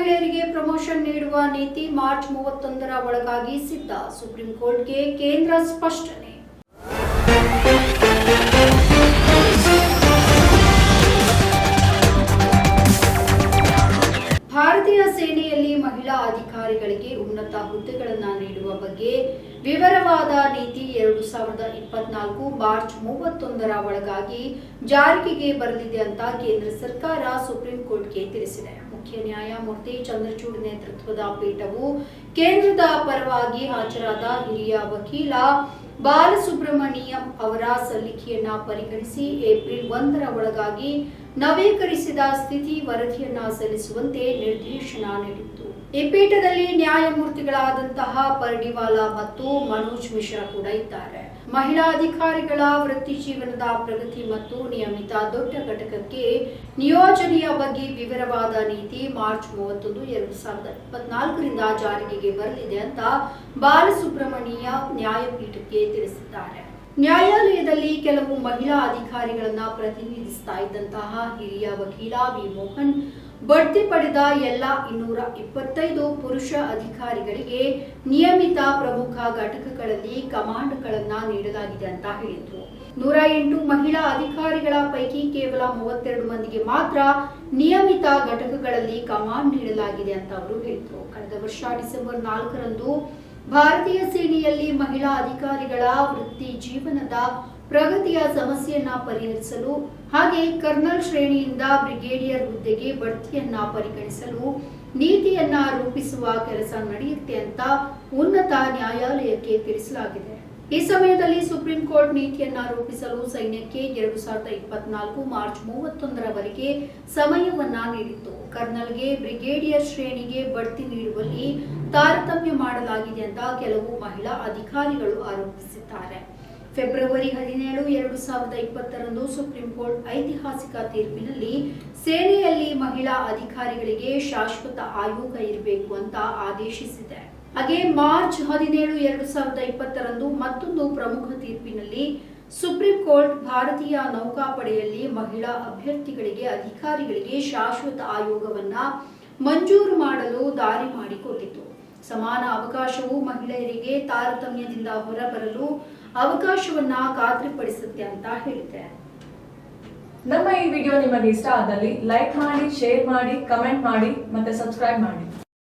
ಮಹಿಳೆಯರಿಗೆ ಪ್ರಮೋಷನ್ ನೀಡುವ ನೀತಿ ಮಾರ್ಚ್ ಮೂವತ್ತೊಂದರ ಒಳಗಾಗಿ ಸಿದ್ಧ. ಸುಪ್ರೀಂ ಕೋರ್ಟ್ಗೆ ಕೇಂದ್ರ ಸ್ಪಷ್ಟನೆ. ಭಾರತೀಯ ಸೇನೆಯಲ್ಲಿ ಮಹಿಳಾ ಅಧಿಕಾರಿಗಳಿಗೆ ಉನ್ನತ ಹುದ್ದೆಗಳನ್ನು ನೀಡುವ ಬಗ್ಗೆ ವಿವರವಾದ ನೀತಿ ಎರಡು ಸಾವಿರದ ಇಪ್ಪತ್ನಾಲ್ಕು ಮಾರ್ಚ್ ಮೂವತ್ತೊಂದರ ಒಳಗಾಗಿ ಜಾರಿಗೆಗೆ ಬರಲಿದೆ ಅಂತ ಕೇಂದ್ರ ಸರ್ಕಾರ ಸುಪ್ರೀಂ ಕೋರ್ಟ್ಗೆ ತಿಳಿಸಿದೆ. ಮುಖ್ಯ ನ್ಯಾಯಮೂರ್ತಿ ಚಂದ್ರಚೂಡ್ ನೇತೃತ್ವದ ಪೀಠವು ಕೇಂದ್ರದ ಪರವಾಗಿ ಹಾಜರಾದ ಹಿರಿಯ ವಕೀಲ ಬಾಲಸುಬ್ರಹ್ಮಣ್ಯಂ ಅವರ ಸಲ್ಲಿಕೆಯನ್ನ ಪರಿಗಣಿಸಿ ಏಪ್ರಿಲ್ ಒಂದರ ಒಳಗಾಗಿ ನವೀಕರಿಸಿದ ಸ್ಥಿತಿ ವರದಿಯನ್ನ ಸಲ್ಲಿಸುವಂತೆ ನಿರ್ದೇಶನ ನೀಡಿತ್ತು. ಈ ಪೀಠದಲ್ಲಿ ನ್ಯಾಯಮೂರ್ತಿಗಳಾದಂತಹ ಪರ್ಡಿವಾಲಾ ಮತ್ತು ಮನೋಜ್ ಮಿಶ್ರಾ ಕೂಡ ಇದ್ದಾರೆ. ಮಹಿಳಾ ಅಧಿಕಾರಿಗಳ ವೃತ್ತಿ ಜೀವನದ ಪ್ರಗತಿ ಮತ್ತು ನಿಯಮಿತ ದೊಡ್ಡ ಘಟಕಕ್ಕೆ ನಿಯೋಜನೆಯ ಬಗ್ಗೆ ವಿವರವಾದ ನೀತಿ ಮಾರ್ಚ್ ಮೂವತ್ತೊಂದು, ಎರಡು ಸಾವಿರದ ಇಪ್ಪತ್ನಾಲ್ಕರಿಂದ ಜಾರಿಗೆ ಬರಲಿದೆ ಅಂತ ಬಾಲಸುಬ್ರಹ್ಮಣ್ಯ ನ್ಯಾಯಪೀಠಕ್ಕೆ ತಿಳಿಸಿದ್ದಾರೆ. ನ್ಯಾಯಾಲಯದಲ್ಲಿ ಕೆಲವು ಮಹಿಳಾ ಅಧಿಕಾರಿಗಳನ್ನ ಪ್ರತಿನಿಧಿಸ್ತಾ ಇದ್ದಂತಹ ಹಿರಿಯ ವಕೀಲ ವಿ ಮೋಹನ್ ಬಡ್ತಿ ಪಡೆದ ಎಲ್ಲ ಇನ್ನೂರ ಇಪ್ಪತ್ತೈದು ಪುರುಷ ಅಧಿಕಾರಿಗಳಿಗೆ ನಿಯಮಿತ ಪ್ರಮುಖ ಘಟಕಗಳಲ್ಲಿ ಕಮಾಂಡ್ಗಳನ್ನ ನೀಡಲಾಗಿದೆ ಅಂತ ಹೇಳಿದ್ರು. ನೂರ ಎಂಟು ಮಹಿಳಾ ಅಧಿಕಾರಿಗಳ ಪೈಕಿ ಕೇವಲ ಮೂವತ್ತೆರಡು ಮಂದಿಗೆ ಮಾತ್ರ ನಿಯಮಿತ ಘಟಕಗಳಲ್ಲಿ ಕಮಾಂಡ್ ನೀಡಲಾಗಿದೆ ಅಂತ ಅವರು ಹೇಳಿದ್ರು. ಕಳೆದ ವರ್ಷ ಡಿಸೆಂಬರ್ ನಾಲ್ಕರಂದು ಭಾರತೀಯ ಸೇನೆಯಲ್ಲಿ ಮಹಿಳಾ ಅಧಿಕಾರಿಗಳ ವೃತ್ತಿ ಜೀವನದ ಪ್ರಗತಿಯ ಸಮಸ್ಯೆಯನ್ನ ಪರಿಹರಿಸಲು ಹಾಗೆ ಕರ್ನಲ್ ಶ್ರೇಣಿಯಿಂದ ಬ್ರಿಗೇಡಿಯರ್ ಹುದ್ದೆಗೆ ಬಡ್ತಿಯನ್ನ ಪರಿಗಣಿಸಲು ನೀತಿಯನ್ನ ರೂಪಿಸುವ ಕೆಲಸ ನಡೆಯುತ್ತೆ ಅಂತ ಉನ್ನತ ನ್ಯಾಯಾಲಯಕ್ಕೆ ತಿಳಿಸಲಾಗಿದೆ. ಈ ಸಮಯದಲ್ಲಿ ಸುಪ್ರೀಂ ಕೋರ್ಟ್ ನೀತಿಯನ್ನ ರೂಪಿಸಲು ಸೈನ್ಯಕ್ಕೆ ಎರಡು ಸಾವಿರದ ಇಪ್ಪತ್ನಾಲ್ಕು ಮಾರ್ಚ್ ಮೂವತ್ತೊಂದರವರೆಗೆ ಸಮಯವನ್ನ ನೀಡಿತ್ತು. ಕರ್ನಲ್ಗೆ ಬ್ರಿಗೇಡಿಯರ್ ಶ್ರೇಣಿಗೆ ಬಡ್ತಿ ನೀಡುವಲ್ಲಿ ತಾರತಮ್ಯ ಮಾಡಲಾಗಿದೆ ಅಂತ ಕೆಲವು ಮಹಿಳಾ ಅಧಿಕಾರಿಗಳು ಆರೋಪಿಸಿದ್ದಾರೆ. ಫೆಬ್ರವರಿ ಹದಿನೇಳು, ಎರಡು ಸಾವಿರದ ಇಪ್ಪತ್ತರಂದು ಸುಪ್ರೀಂ ಕೋರ್ಟ್ ಐತಿಹಾಸಿಕ ತೀರ್ಪಿನಲ್ಲಿ ಸೇನೆಯಲ್ಲಿ ಮಹಿಳಾ ಅಧಿಕಾರಿಗಳಿಗೆ ಶಾಶ್ವತ ಆಯೋಗ ಇರಬೇಕು ಅಂತ ಆದೇಶಿಸಿದೆ. ಹಾಗೆ ಮಾರ್ಚ್ ಹದಿನೇಳು, ಎರಡು ಸಾವಿರದ ಇಪ್ಪತ್ತರಂದು ಮತ್ತೊಂದು ಪ್ರಮುಖ ತೀರ್ಪಿನಲ್ಲಿ ಸುಪ್ರೀಂ ಕೋರ್ಟ್ ಭಾರತೀಯ ನೌಕಾಪಡೆಯಲ್ಲಿ ಮಹಿಳಾ ಅಭ್ಯರ್ಥಿಗಳಿಗೆ ಅಧಿಕಾರಿಗಳಿಗೆ ಶಾಶ್ವತ ಆಯೋಗವನ್ನ ಮಂಜೂರು ಮಾಡಲು ದಾರಿ ಮಾಡಿಕೊಟ್ಟಿತು. ಸಮಾನ ಅವಕಾಶವು ಮಹಿಳೆಯರಿಗೆ ತಾರತಮ್ಯದಿಂದ ಹೊರಬರಲು ಅವಕಾಶವನ್ನ ಖಾತ್ರಿಪಡಿಸುತ್ತೆ ಅಂತ ಹೇಳಿದೆ ನಮ್ಮ ಈ ವಿಡಿಯೋ ನಿಮಗೆ ಇಷ್ಟ ಆದಲ್ಲಿ ಲೈಕ್ ಮಾಡಿ, ಶೇರ್ ಮಾಡಿ, ಕಮೆಂಟ್ ಮಾಡಿ ಮತ್ತೆ ಸಬ್ಸ್ಕ್ರೈಬ್ ಮಾಡಿ.